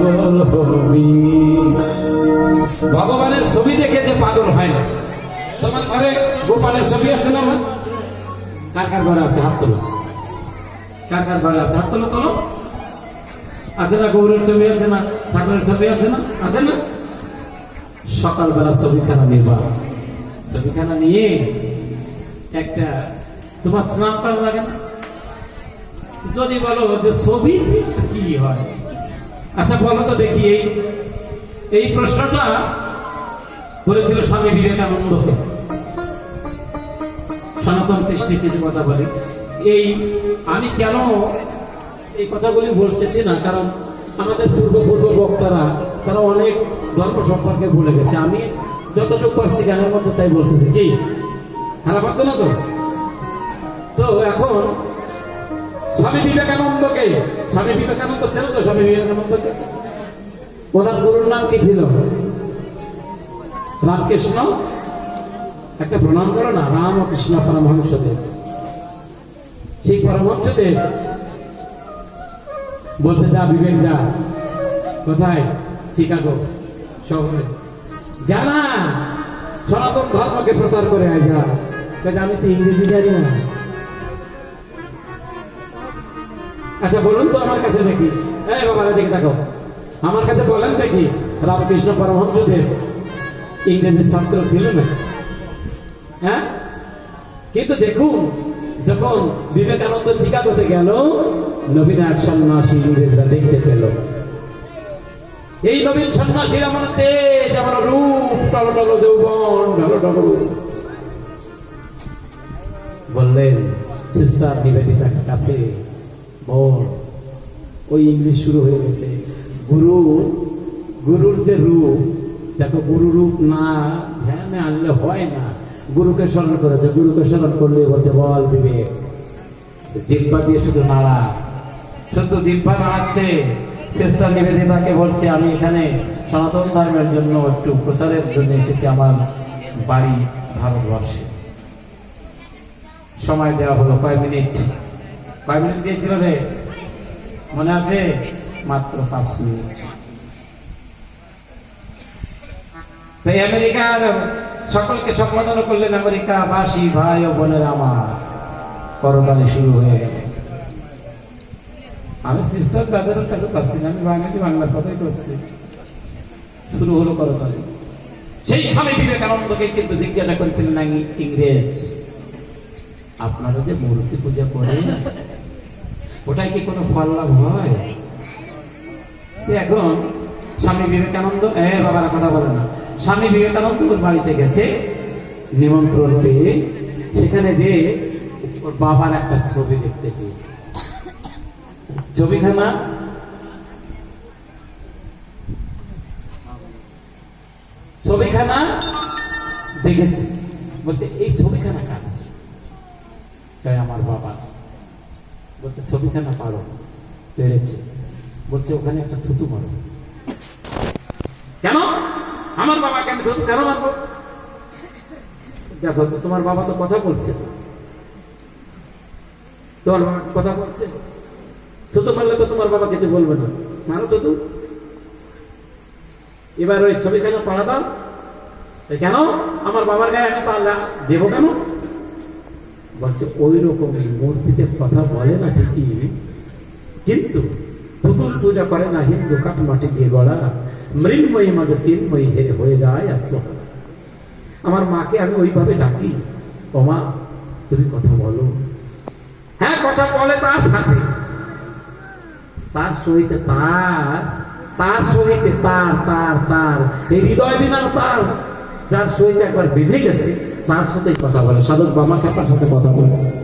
পাগল হবি। ভগবানের ছবি দেখে যে পাগল হয় না। তোমার ঘরে গোপালের ছবি আছে না কার কার ঘরে আছে? হাত তোলো। কার কার ঘরে আছে? হাত তোলো তোলো। আছে না গৌরের ছবি? আছে না ঠাকুরের ছবি? আছে না? আছে না? সকালবেলা ছবিখানা নিবা ছবিখানা নিয়ে একটা তোমার স্নান করা লাগে না? যদি বলো যে ছবি কি হয়? আচ্ছা বলো তো দেখি, এই এই প্রশ্নটা করেছিল স্বামী বিবেকানন্দকে সনাতন কৃষ্টি কিছু কথা বলি। এই, আমি কেন এই কথাগুলি বলতেছি না? কারণ আমাদের পূর্ব পূর্ব বক্তারা, তারা অনেক ধর্ম সম্পর্কে ভুলে গেছে। আমি যতটুকু পারছি গানের মধ্যে তাই বলতে থাকি খারাপ হচ্ছে না তো? তো এখন স্বামী বিবেকানন্দকে। স্বামী বিবেকানন্দ ছিল তো, স্বামী বিবেকানন্দকে? ওনার গুরুর নাম কি ছিল? রামকৃষ্ণ? একটা প্রণাম করো না, রাম ও কৃষ্ণ পরমহংসদেব। সেই পরমহংসদেব বলছে, যা বিবেক, যা। কোথায়? শিকাগো, শহরে। জানা, সনাতন ধর্মকে প্রচার করে যা আমি তো ইংরেজি জানি না। আচ্ছা বলুন তো আমার কাছে দেখি। এই বাবারা, দেখি দেখো। আমার কাছে বলেন দেখি, রামকৃষ্ণ পরমহংসদেব ইংরেজি ছাত্র ছিল না? হ্যাঁ? কিন্তু দেখুন, যখন বিবেকানন্দ চিকাগোতে গেল নবীন এক সন্ন্যাসী ইংরেজরা দেখতে পেল। এই নবীন সন্ন্যাসীরা মানে তেজ, আমার রূপ টলো টলো যৌবন ঢলো ঢলো। বললেন, সিস্টার নিবেদিতার কাছে বল। ওই ইংলিশ শুরু হয়ে গেছে। গুরু, গুরুর যে রূপ, দেখো গুরু রূপ না, ধ্যানে আনলে হয় না। গুরুকে স্মরণ করেছে। গুরুকে স্মরণ করলে বলছে, বল বিবেক। জিব্বা দিয়ে শুধু নাড়া। শুধু জিব্বা নাড়াচ্ছে। সিস্টার নিবেদিতাকে বলছে, আমি এখানে সনাতন ধর্মের জন্য একটু প্রচারের জন্য এসেছি আমার বাড়ি ভারতবর্ষে। সময় দেওয়া হলো কয় মিনিট। কয় মিনিট দিয়েছিল রে? মনে আছে? মাত্র পাঁচ মিনিট। তাই আমেরিকার সকলকে সম্বোধন করলেন ভাই ও বোনের আমার। শুরু হয়ে গেল। আমি সিস্টার ব্রাদারের কাছে পাচ্ছি না, আমি বাঙালি বাংলার কথাই করছি শুরু হলো করতালি। সেই স্বামী বিবেকানন্দকে কিন্তু জিজ্ঞাসা করেছিলেন ইংরেজ? আপনারা যে মূর্তি পূজা করেন, ওটাই কি কোনো ফল লাভ হয়? এখন স্বামী বিবেকানন্দ, এ বাবারা কথা বলে না। স্বামী বিবেকানন্দ ওর বাড়িতে গেছে, নিমন্ত্রণ পেয়ে, সেখানে যে ওর বাবার একটা ছবি দেখতে পেয়েছে। ছবিখানা ছবিখানা দেখেছে। বলতে এই ছবিখানা কার? তাই আমার বাবা বলতে ছবিখানা পারো। পেরেছে। বলছে, ওখানে একটা থুতু মারো। কেন? আমার বাবাকে আমি থুতু কেন মারবো? দেখো তোমার বাবা তো কথা বলছে। তোমার বাবা কথা বলছে? থুতু মারলে তো তোমার বাবা কিছু বলবে না। মারো থুতু। এবার ওই ছবিখানা পাড়া দাও? কেন? আমার বাবার গায়ে আমি পাল্লা দেবো কেন? বলছে ওই রকমই মূর্তিতে কথা বলে না ঠিকই। কিন্তু পুতুল পূজা করে না, হিন্দু কাঠ মাটি দিয়ে গড়া। মৃন্ময়ী মাঝে চিন্ময়ী হেরে হয়ে যায় আত্মহত্যা আমার মাকে আমি ওইভাবে ডাকি, ও মা, তুমি কথা বলো। হ্যাঁ কথা বলে তার সাথে। তার সহিতে তার তার সহিতে তার তার তার। এই হৃদয় বিনার তার। যার সহিত একবার বেঁধে গেছে, তার সাথেই কথা বলে। সাধক বামা খাপার সাথে কথা বলেছে।